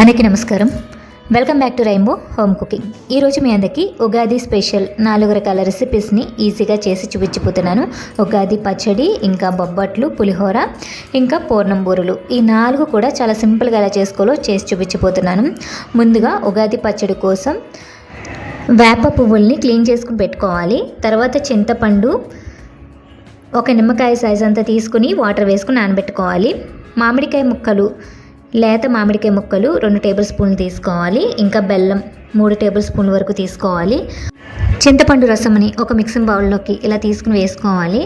అందరికీ నమస్కారం. Welcome back to Rainbow Home Cooking ఈరోజు మీ అందరికీ ఉగాది స్పెషల్ నాలుగు రకాల రెసిపీస్ని ఈజీగా చేసి చూపించిపోతున్నాను ఉగాది పచ్చడి ఇంకా బొబ్బట్లు పులిహోర ఇంకా పూర్ణం బూరెలు. ఈ నాలుగు కూడా చాలా సింపుల్గా ఎలా చేసుకోవాలో చేసి చూపించిపోతున్నాను ముందుగా ఉగాది పచ్చడి కోసం వేప పువ్వుల్ని క్లీన్ చేసుకుని పెట్టుకోవాలి. తర్వాత చింతపండు ఒక నిమ్మకాయ సైజ్ అంతా తీసుకుని వాటర్ వేసుకుని నానబెట్టుకోవాలి. మామిడికాయ ముక్కలు లేత మామిడికాయ ముక్కలు రెండు టేబుల్ స్పూన్లు తీసుకోవాలి. ఇంకా బెల్లం మూడు టేబుల్ స్పూన్ల వరకు తీసుకోవాలి. చింతపండు రసంని ఒక మిక్సింగ్ బౌల్లోకి ఇలా తీసుకుని వేసుకోవాలి.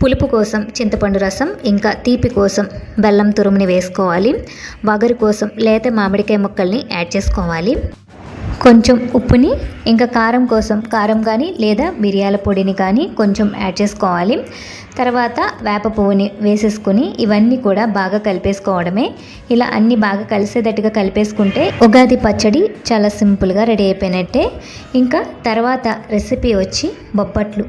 పులుపు కోసం చింతపండు రసం ఇంకా తీపి కోసం బెల్లం తురుముని వేసుకోవాలి. వగరు కోసం లేత మామిడికాయ ముక్కల్ని యాడ్ చేసుకోవాలి. కొంచెం ఉప్పుని ఇంకా కారం కోసం కారం కానీ లేదా మిరియాల పొడిని కానీ కొంచెం యాడ్ చేసుకోవాలి. తర్వాత వేప పువ్వుని వేసేసుకుని ఇవన్నీ కూడా బాగా కలిపేసుకోవడమే. ఇలా అన్నీ బాగా కలిసేటట్టుగా కలిపేసుకుంటే ఉగాది పచ్చడి చాలా సింపుల్గా రెడీ అయిపోయినట్టే. ఇంకా తర్వాత రెసిపీ వచ్చి బొబ్బట్లు.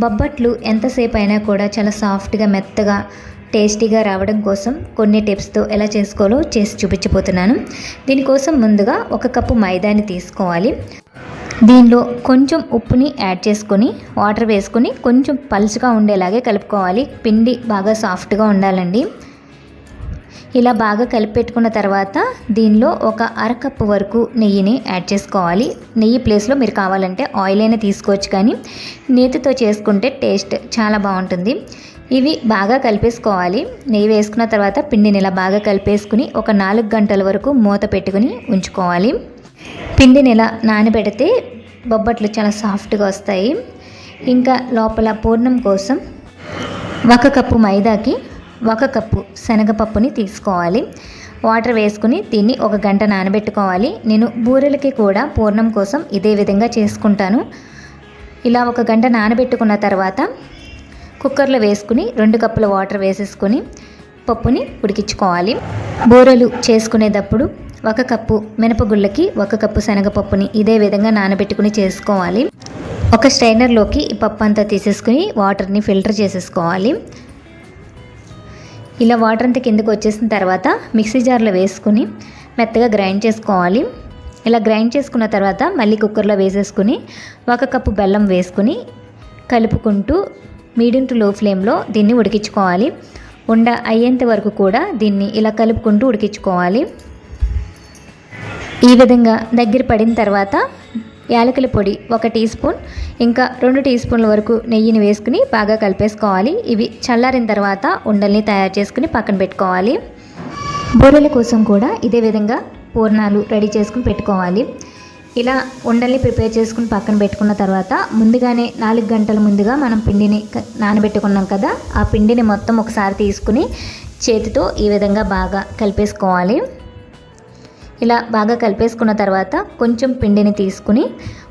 బొబ్బట్లు ఎంతసేపు అయినా కూడా చాలా సాఫ్ట్గా మెత్తగా టేస్టీగా రావడం కోసం కొన్ని టిప్స్తో ఎలా చేసుకోవాలో చేసి చూపించబోతున్నాను. దీనికోసం ముందుగా ఒక కప్పు మైదాని తీసుకోవాలి. దీనిలో కొంచెం ఉప్పుని యాడ్ చేసుకొని వాటర్ వేసుకొని కొంచెం పలుచగా ఉండేలాగే కలుపుకోవాలి. పిండి బాగా సాఫ్ట్గా ఉండాలండి. ఇలా బాగా కలిపెట్టుకున్న తర్వాత దీనిలో ఒక అరకప్పు వరకు నెయ్యిని యాడ్ చేసుకోవాలి. నెయ్యి ప్లేస్లో మీరు కావాలంటే ఆయిల్ అయినా తీసుకోవచ్చు కానీ నేతితో చేసుకుంటే టేస్ట్ చాలా బాగుంటుంది. ఇవి బాగా కలిపేసుకోవాలి. నెయ్యి వేసుకున్న తర్వాత పిండిని ఇలా బాగా కలిపేసుకుని ఒక నాలుగు గంటల వరకు మూత పెట్టుకుని ఉంచుకోవాలి. పిండిని ఇలా నానబెడితే బొబ్బట్లు చాలా సాఫ్ట్గా వస్తాయి. ఇంకా లోపల పూర్ణం కోసం ఒక కప్పు మైదాకి ఒక కప్పు శనగపప్పుని తీసుకోవాలి. వాటర్ వేసుకుని దీన్ని ఒక గంట నానబెట్టుకోవాలి. నేను బూరెలకి కూడా పూర్ణం కోసం ఇదే విధంగా చేసుకుంటాను. ఇలా ఒక గంట నానబెట్టుకున్న తర్వాత కుక్కర్లో వేసుకుని రెండు కప్పుల వాటర్ వేసేసుకొని పప్పుని ఉడికించుకోవాలి. బూరెలు చేసుకునేటప్పుడు ఒక కప్పు మినపగుళ్ళకి ఒక కప్పు శనగపప్పుని ఇదే విధంగా నానబెట్టుకుని చేసుకోవాలి. ఒక స్ట్రైనర్లోకి ఈ పప్పు అంతా తీసేసుకుని వాటర్ని ఫిల్టర్ చేసేసుకోవాలి. ఇలా వాటర్ అంతా కిందకు వచ్చేసిన తర్వాత మిక్సీ జార్లో వేసుకుని మెత్తగా గ్రైండ్ చేసుకోవాలి. ఇలా గ్రైండ్ చేసుకున్న తర్వాత మళ్ళీ కుక్కర్లో వేసేసుకుని ఒక కప్పు బెల్లం వేసుకుని కలుపుకుంటూ మీడియం టు లో ఫ్లేమ్లో దీన్ని ఉడికించుకోవాలి. ఉండ అయ్యేంత వరకు కూడా దీన్ని ఇలా కలుపుకుంటూ ఉడికించుకోవాలి. ఈ విధంగా దగ్గర పడిన తర్వాత యాలకుల పొడి ఒక టీ స్పూన్ ఇంకా రెండు టీ స్పూన్ల వరకు నెయ్యిని వేసుకుని బాగా కలిపేసుకోవాలి. ఇవి చల్లారిన తర్వాత ఉండల్ని తయారు చేసుకుని పక్కన పెట్టుకోవాలి. బూరెల కోసం కూడా ఇదే విధంగా పూర్ణాలు రెడీ చేసుకుని పెట్టుకోవాలి. ఇలా ఉండల్ని ప్రిపేర్ చేసుకుని పక్కన పెట్టుకున్న తర్వాత ముందుగానే నాలుగు గంటల ముందుగా మనం పిండిని నానబెట్టుకున్నాం కదా ఆ పిండిని మొత్తం ఒకసారి తీసుకుని చేతితో ఈ విధంగా బాగా కలిపేసుకోవాలి. ఇలా బాగా కలిపేసుకున్న తర్వాత కొంచెం పిండిని తీసుకుని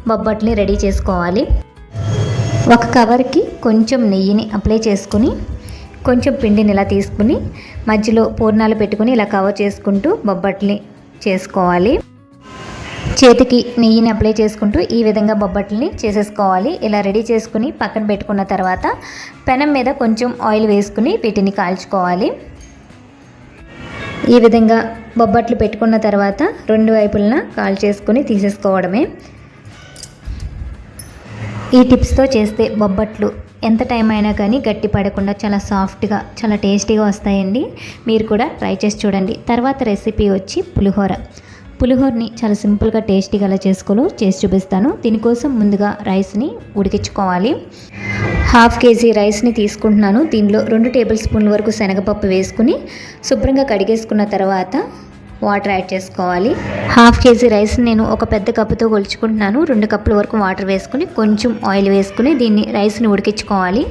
బొబ్బట్ని రెడీ చేసుకోవాలి. ఒక కవర్కి కొంచెం నెయ్యిని అప్లై చేసుకుని కొంచెం పిండిని ఇలా తీసుకుని మధ్యలో పూర్ణాలు పెట్టుకుని ఇలా కవర్ చేసుకుంటూ బొబ్బట్ని చేసుకోవాలి. చేతికి నెయ్యిని అప్లై చేసుకుంటూ ఈ విధంగా బొబ్బట్లని చేసేసుకోవాలి. ఇలా రెడీ చేసుకుని పక్కన పెట్టుకున్న తర్వాత పెనం మీద కొంచెం ఆయిల్ వేసుకుని వీటిని కాల్చుకోవాలి. ఈ విధంగా బొబ్బట్లు పెట్టుకున్న తర్వాత రెండు వైపులన కాల్ చేసుకుని తీసేసుకోవడమే. ఈ టిప్స్తో చేస్తే బొబ్బట్లు ఎంత టైం అయినా కానీ గట్టి పడకుండా చాలా సాఫ్ట్గా చాలా టేస్టీగా వస్తాయండి. మీరు కూడా ట్రై చేసి చూడండి. తర్వాత రెసిపీ వచ్చి పులిహోర. పులిహోరని చాలా సింపుల్గా టేస్టీగా ఎలా చేసుకోలో చేసి చూపిస్తాను. దీనికోసం ముందుగా రైస్ని ఉడికించుకోవాలి. హాఫ్ కేజీ రైస్ని తీసుకుంటున్నాను. దీనిలో రెండు టేబుల్ స్పూన్ల వరకు శనగపప్పు వేసుకుని శుభ్రంగా కడిగేసుకున్న తర్వాత వాటర్ యాడ్ చేసుకోవాలి. హాఫ్ కేజీ రైస్ నేను ఒక పెద్ద కప్పుతో కొలుచుకుంటున్నాను. రెండు కప్పుల వరకు వాటర్ వేసుకుని కొంచెం ఆయిల్ వేసుకుని దీన్ని రైస్ని ఉడికించుకోవాలి.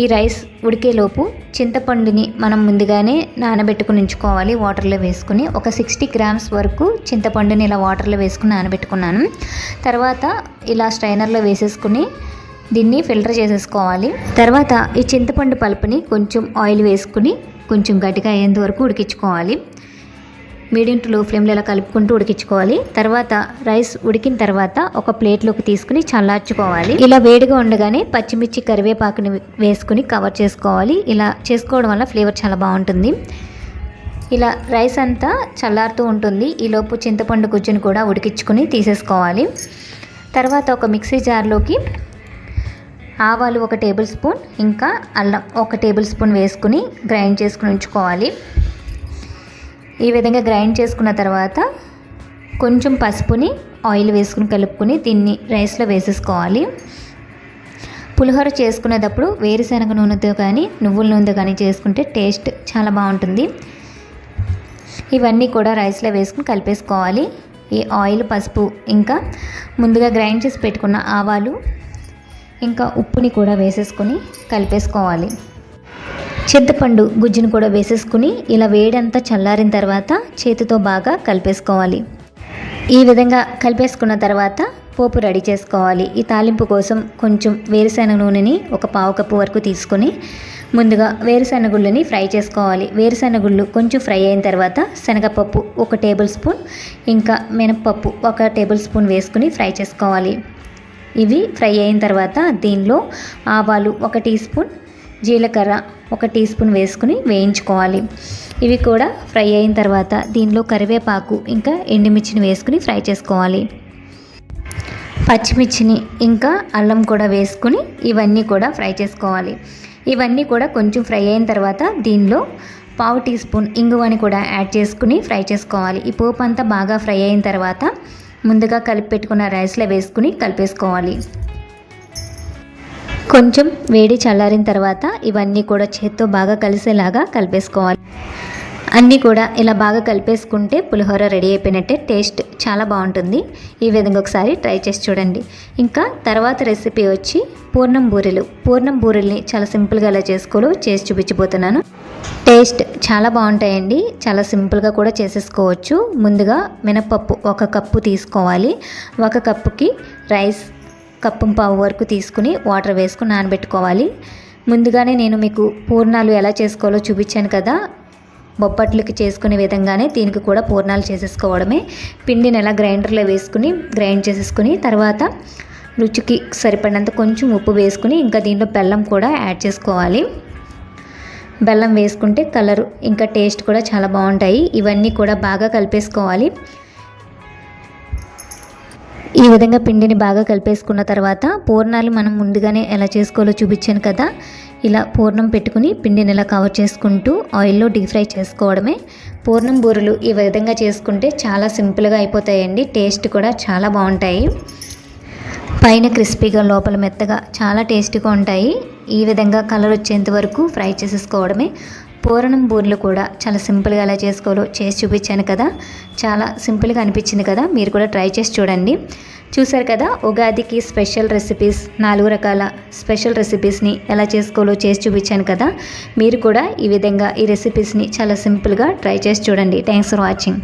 ఈ రైస్ ఉడికేలోపు చింతపండుని మనం ముందుగానే నానబెట్టుకుని ఉంచుకోవాలి. వాటర్లో వేసుకుని ఒక సిక్స్టీ గ్రామ్స్ వరకు చింతపండుని ఇలా వాటర్లో వేసుకుని నానబెట్టుకున్నాను. తర్వాత ఇలా స్ట్రైనర్లో వేసేసుకుని దీన్ని ఫిల్టర్ చేసేసుకోవాలి. తర్వాత ఈ చింతపండు పలుపుని కొంచెం ఆయిల్ వేసుకుని కొంచెం గట్టిగా అయ్యేంత వరకు ఉడికించుకోవాలి. మీడియం టు లో ఫ్లేమ్లో ఇలా కలుపుకుంటూ ఉడికించుకోవాలి. తర్వాత రైస్ ఉడికిన తర్వాత ఒక ప్లేట్లోకి తీసుకుని చల్లార్చుకోవాలి. ఇలా వేడిగా ఉండగానే పచ్చిమిర్చి కరివేపాకుని వేసుకుని కవర్ చేసుకోవాలి. ఇలా చేసుకోవడం వల్ల ఫ్లేవర్ చాలా బాగుంటుంది. ఇలా రైస్ అంతా చల్లారుతూ ఉంటుంది. ఈలోపు చింతపండు గుజ్జును కూడా ఉడికించుకొని తీసేసుకోవాలి. తర్వాత ఒక మిక్సీ జార్లోకి ఆవాలు ఒక టేబుల్ స్పూన్ ఇంకా అల్లం ఒక టేబుల్ స్పూన్ వేసుకుని గ్రైండ్ చేసుకుని ఉంచుకోవాలి. ఈ విధంగా గ్రైండ్ చేసుకున్న తర్వాత కొంచెం పసుపుని ఆయిల్ వేసుకుని కలుపుకొని దీన్ని రైస్లో వేసేసుకోవాలి. పులిహోర చేసుకునేటప్పుడు వేరుశనగ నూనెతో కానీ నువ్వుల నూనెతో కానీ చేసుకుంటే టేస్ట్ చాలా బాగుంటుంది. ఇవన్నీ కూడా రైస్లో వేసుకుని కలిపేసుకోవాలి. ఈ ఆయిల్ పసుపు ఇంకా ముందుగా గ్రైండ్ చేసి పెట్టుకున్న ఆవాలు ఇంకా ఉప్పుని కూడా వేసేసుకొని కలిపేసుకోవాలి. చింతపండు గుజ్జును కూడా వేసేసుకుని ఇలా వేడంతా చల్లారిన తర్వాత చేతితో బాగా కలిపేసుకోవాలి. ఈ విధంగా కలిపేసుకున్న తర్వాత పోపు రెడీ చేసుకోవాలి. ఈ తాలింపు కోసం కొంచెం వేరుశెనగ నూనెని ఒక పావు కప్పు వరకు తీసుకొని ముందుగా వేరుశెనగుళ్ళని ఫ్రై చేసుకోవాలి. వేరుశెనగుళ్ళు కొంచెం ఫ్రై అయిన తర్వాత శనగపప్పు ఒక టేబుల్ స్పూన్ ఇంకా మినప్పప్పు ఒక టేబుల్ స్పూన్ వేసుకుని ఫ్రై చేసుకోవాలి. ఇవి ఫ్రై అయిన తర్వాత దీనిలో ఆవాలు ఒక టీ స్పూన్ జీలకర్ర ఒక టీ స్పూన్ వేసుకుని వేయించుకోవాలి. ఇవి కూడా ఫ్రై అయిన తర్వాత దీనిలో కరివేపాకు ఇంకా ఎండుమిర్చిని వేసుకుని ఫ్రై చేసుకోవాలి. పచ్చిమిర్చిని ఇంకా అల్లం కూడా వేసుకుని ఇవన్నీ కూడా ఫ్రై చేసుకోవాలి. ఇవన్నీ కూడా కొంచెం ఫ్రై అయిన తర్వాత దీనిలో పావు టీ స్పూన్ ఇంగువని కూడా యాడ్ చేసుకుని ఫ్రై చేసుకోవాలి. ఈ పోపు అంతా బాగా ఫ్రై అయిన తర్వాత ముందుగా కలిపి పెట్టుకున్న రైస్లో వేసుకుని కలిపేసుకోవాలి. కొంచెం వేడి చల్లారిన తర్వాత ఇవన్నీ కూడా చేత్తో బాగా కలిసేలాగా కలిపేసుకోవాలి. అన్నీ కూడా ఇలా బాగా కలిపేసుకుంటే పులిహోర రెడీ అయిపోయినట్టే టేస్ట్ చాలా బాగుంటుంది. ఈ విధంగా ఒకసారి ట్రై చేసి చూడండి. ఇంకా తర్వాత రెసిపీ వచ్చి పూర్ణం బూరెలు. పూర్ణం బూరెల్ని చాలా సింపుల్గా ఎలా చేసుకోలో చేసి చూపించిపోతున్నాను టేస్ట్ చాలా బాగుంటాయండి. చాలా సింపుల్గా కూడా చేసేసుకోవచ్చు. ముందుగా మినపప్పు ఒక కప్పు తీసుకోవాలి. ఒక కప్పుకి రైస్ కప్పు పావు వరకు తీసుకుని వాటర్ వేసుకుని నానబెట్టుకోవాలి. ముందుగానే నేను మీకు పూర్ణాలు ఎలా చేసుకోవాలో చూపించాను కదా. బొప్పట్లకి చేసుకునే విధంగానే దీనికి కూడా పూర్ణాలు చేసేసుకోవడమే. పిండిని ఎలా గ్రైండర్లో వేసుకుని గ్రైండ్ చేసేసుకుని తర్వాత రుచికి సరిపడినంత కొంచెం ఉప్పు వేసుకుని ఇంకా దీంట్లో బెల్లం కూడా యాడ్ చేసుకోవాలి. బెల్లం వేసుకుంటే కలర్ ఇంకా టేస్ట్ కూడా చాలా బాగుంటాయి. ఇవన్నీ కూడా బాగా కలిపేసుకోవాలి. ఈ విధంగా పిండిని బాగా కలిపేసుకున్న తర్వాత పూర్ణాలు మనం ముందుగానే ఎలా చేసుకోవాలో చూపించాను కదా. ఇలా పూర్ణం పెట్టుకుని పిండిని ఇలా కవర్ చేసుకుంటూ ఆయిల్లో డీప్ ఫ్రై చేసుకోవడమే. పూర్ణం బూరెలు ఈ విధంగా చేసుకుంటే చాలా సింపుల్గా అయిపోతాయండి. టేస్ట్ కూడా చాలా బాగుంటాయి. పైన క్రిస్పీగా లోపల మెత్తగా చాలా టేస్టీగా ఉంటాయి. ఈ విధంగా కలర్ వచ్చేంత వరకు ఫ్రై చేసేసుకోవడమే. పూరణం బూరెలు కూడా చాలా సింపుల్గా ఎలా చేసుకోవాలో చేసి చూపించాను కదా. చాలా సింపుల్గా అనిపించింది కదా. మీరు కూడా ట్రై చేసి చూడండి. చూసారు కదా ఉగాదికి స్పెషల్ రెసిపీస్ నాలుగు రకాల స్పెషల్ రెసిపీస్ని ఎలా చేసుకోవాలో చేసి చూపించాను కదా. మీరు కూడా ఈ విధంగా ఈ రెసిపీస్ని చాలా సింపుల్గా ట్రై చేసి చూడండి. Thanks for watching.